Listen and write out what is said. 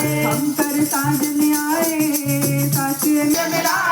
ਆਏ ਹਮ ਕਰ ਸਾਜ ਨਿਆਏ ਸਾਚੇ ਮਿਲਾਏ।